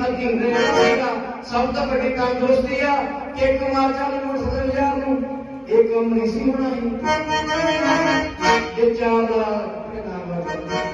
ਅਧੀਨ ਰਹੇਗਾ ਸਭ ਤੋਂ ਵੱਡੀ ਤੰਦਰੁਸਤੀ ਆ ਕਿ ਇੱਕ ਮਾਰ ਚਾਲੀ ਨੂੰ ਸਦਰ ਯਾਰ ਨੂੰ ਇਹ ਕੰਮ ਨਹੀਂ ਸੀ ਹੋਣਾ ਸੀ ਇਹ ਚਾਰ ਦਾ ਇਹ ਨਾਮ ਵਰਤਦਾ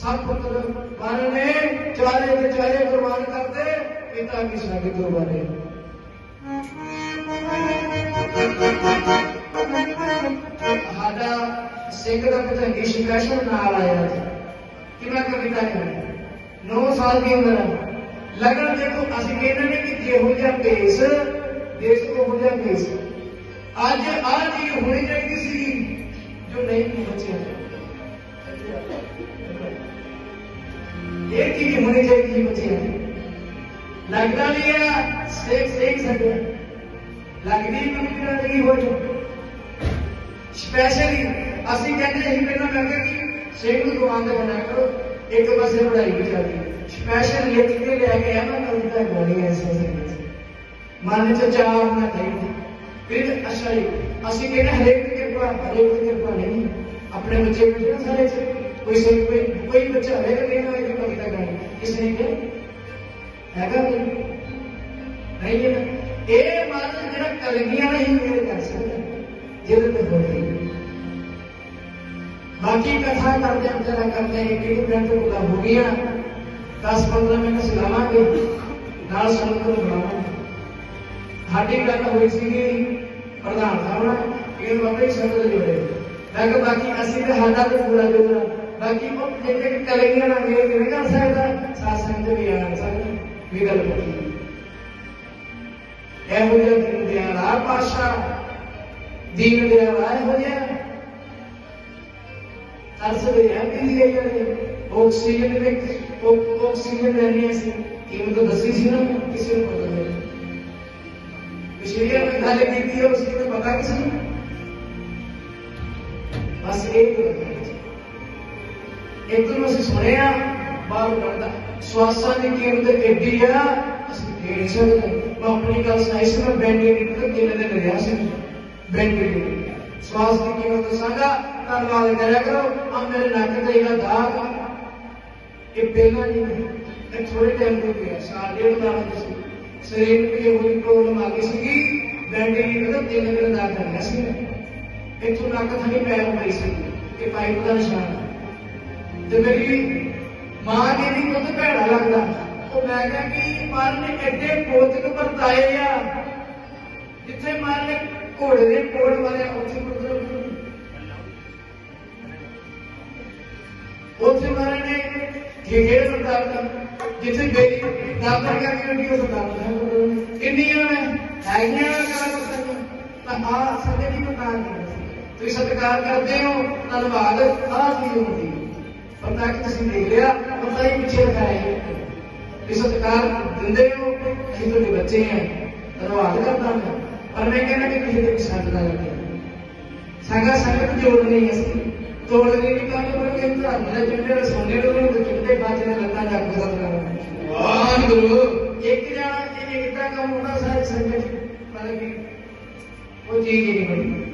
सपुत्र मारने चारे के चारे कुर्बान करते पिता की शादी कुर्बानी हाडा कविता नौ साल की उम्र लगन देखो असं कहने ने कि जेहो अज होनी चाहिए सी जो नहीं ਜੋ ਨਹੀਂ ਹੋਈ ਬੱਚਿਆਂ ਨੂੰ। ਇਹ ਚੀਜ਼ ਹੋਣੀ ਚਾਹੀਦੀ ਸੀ ਬੱਚਿਆਂ ਨੂੰ। ਲੱਗਦਾ ਨਹੀਂ ਆ ਸੇਖ ਸੇਖ ਸਕਦੇ ਲੱਗਦੀ ਮੈਨੂੰ ਕਿ ਨਹੀਂ ਹੋ ਜੋ ਸਪੈਸ਼ਲੀ ਅਸੀਂ ਕਹਿੰਦੇ ਸੀ ਪਹਿਲਾਂ ਮੈਂ ਕਿਹਾ ਕਿ ਸਿੰਘ ਨੂੰ ਦੁਆਨ ਦੇ ਬਣਾ ਕਰੋ ਇੱਕ ਪਾਸੇ ਪੜਾਈ ਵੀ ਚੱਲਦੀ ਸਪੈਸ਼ਲ ਲਿਖ ਕੇ ਲੈ ਕੇ ਆਇਆ ਮੈਂ ਕਵਿਤਾ ਗਾਉਣੀ ਐ ਇਸ ਵਿੱਚ ਮਨ ਚ ਚਾਹ ਹੋਣਾ ਚਾਹੀਦਾ ਫਿਰ ਅੱਛਾ ਜੀ ਅਸੀਂ ਕਹਿੰਦੇ ਹਰੇਕ ਦੀ ਕਿਰਪਾ ਹਰੇਕ ਦੀ ਕਿਰਪਾ ਨਹੀਂ ਆਪਣੇ ਬੱਚੇ ਨੂੰ ਨਾ ਸਾਰੇ ਚ ਕੋਈ ਸੇ ਕੋਈ ਕੋਈ ਬੱਚਾ ਹੋਵੇਗਾ ਨਹੀਂ ਨਾ ਇਹ ਕਵਿਤਾ ਗਾਣੀ ਕਿਸੇ ਨੇ ਕਿਹਾ ਹੈਗਾ ਕੋਈ ਨਹੀਂ ਹੈ ਨਾ। ਇਹ ਮਨ ਜਿਹੜਾ ਕਲਗੀਆਂ ਨਹੀਂ ਮੇਰੇ ਕਰ ਸਕਦਾ ਜਿਹਦੇ ਤੇ ਹੋ ਗਈ ਬਾਕੀ ਕਥਾ ਕਰਦੇ ਹਾਂ ਜਰਾ ਕਰਦੇ ਹਾਂ ਕਿ ਪਿੰਡ ਤੋਂ ਗੁਲਾ ਹੋ ਗਈਆਂ 10 15 ਮਿੰਟ ਸਿਲਾਵਾਂਗੇ ਨਾਲ ਸੰਗਤ ਨੂੰ ਬੁਲਾਵਾਂਗੇ ਸਾਡੀ ਗੱਲ ਹੋਈ ਸੀਗੀ ਪ੍ਰਧਾਨ ਸਾਹਿਬ ਨਾਲ ਇਹ ਬਾਬੇ ਹੀ ਸੰਗਤ ਜੋੜੇ ਮੈਂ ਕਿਹਾ ਬਾਕੀ ਅਸੀਂ ਤੇ ਸਾਡਾ ਤੇ ਪੂਰਾ ਜੋੜਾ ਬਾਕੀ ਉਹ ਜਿਹੜੇ ਕਲਗੀਆਂ ਨਾਲ ਮੇਰੇ ਕਿਵੇਂ ਕਰ ਸਕਦਾ ਸਾਸੰਗ ਤੇ ਵੀ ਆ ਸਕਦਾ ਵੀ ਗੱਲ ਪੱਕੀ ਇਹੋ ਜਿਹਾ ਦਿਨ ਦਿਆਲਾ ਪਾਸ਼ਾ ਦੀਨ ਦਿਆਲਾ ਇਹੋ ਜਿਹਾ ਤਰਸਦੇ ਆ ਕਿ ਲਈ ਜਾਂਦੇ ਆਕਸੀਜਨ ਵਿੱਚ ਉਹ ਆਕਸੀਜਨ ਲੈਣੀ ਸੀ ਕੀਮਤ ਦੱਸੀ ਸੀ ਨਾ ਕਿਸੇ ਨੂੰ ਪਤਾ ਨਹੀਂ ਪਿਛਲੀ ਵਾਰ ਮੈਂ ਗੱਲ ਕੀਤੀ ਉਸ ਨੂੰ ਪਤਾ ਕਿਸੇ ਨੂੰ ਬਸ ਇਹ ਇੱਕ ਨੂੰ ਅਸੀਂ ਸੁਣਿਆ ਬਾਹਰ ਕਰਦਾ ਸਵਾਸਾਂ ਦੀ ਕੀਮਤ ਏਡੀ ਆ ਅਸੀਂ ਦੇ ਨਹੀਂ ਸਕਦੇ ਮੈਂ ਆਪਣੀ ਗੱਲ ਸੁਣਾਈ ਸੀ ਮੈਂ ਬੈਂਡੇਡ ਤੋਂ ਕਿਲੇ ਦੇ ਲਿਆ ਸੀ ਬੈਂਡੇਡ ਸਵਾਸ ਦੀ ਕੀਮਤ ਦੱਸਾਂਗਾ ਧੰਨਵਾਦ ਕਰਿਆ ਕਰੋ ਆ ਮੇਰੇ ਨੱਕ ਤੇ ਜਿਹੜਾ ਦਾਗ ਆ, ਇਹ ਪਹਿਲਾਂ ਨਹੀਂ ਇਹ ਥੋੜੇ ਟਾਈਮ ਤੋਂ ਪਿਆ ਸਾਲ ਡੇਢ ਦਾ ਸੀ ਸਰੀਰ ਵਿੱਚ ਇਹ ਹੋਈ ਪ੍ਰੋਬਲਮ ਆ ਗਈ ਸੀਗੀ ਬੈਂਡੇਡ ਦਾ ਤਿੰਨ ਦਿਨ ਦਾ ਤੇ ਮੇਰੀ ਮਾਂ ਜੀ ਵੀ ਬਹੁਤ ਭੈੜਾ ਲੱਗਦਾ, ਉਹ ਮੈਂ ਕਿਹਾ ਕਿ ਮਰ ਐਡੇ ਪੋਤ ਨੂੰ ਵਰਤਾਏ ਆ। ਜਿੱਥੇ ਮਰ ਘੋੜੇ ਦੇ ਕੋੜ ਵਾਲੇ ਉੱਥੇ ਗੁਰਦੁਆਰਾ ਉੱਥੇ ਮਰ ਨੇ ਠੇਕੇ ਸਰਦਾਰ ਦਾ ਜਿੱਥੇ ਬੇਰੀ ਦਾਤਰ ਕਰਕੇ ਵੀ ਸਰਦਾਰ ਦਾ ਇੰਨੀਆਂ ਹੈਗੀਆਂ ਕਰ ਤਾਂ ਆ ਸਾਡੇ ਦੀ ਮਕਾਨ ਨਹੀਂ ਤੁਸੀਂ ਸਤਿਕਾਰ ਕਰਦੇ ਹੋ, ਧੰਨਵਾਦ, ਆਹ ਚੀਜ਼ ਹੁੰਦੀ हम जाके किसी ने लिया हम कहीं पीछे लगाए इस सरकार दिंदे हो खेतों के बच्चे हैं धन्यवाद करता हूँ। पर मैं कहना कि किसी के संग ना लगे संगा संग को जोड़ नहीं है तोड़ नहीं निकाल पर के तो मेरा जिंदे सोने को नहीं तो जिंदे बात ने लगता जा को साथ रहा वाह गुरु एक जना एक इतना काम होता सारे संगत पर वो चीज़ ही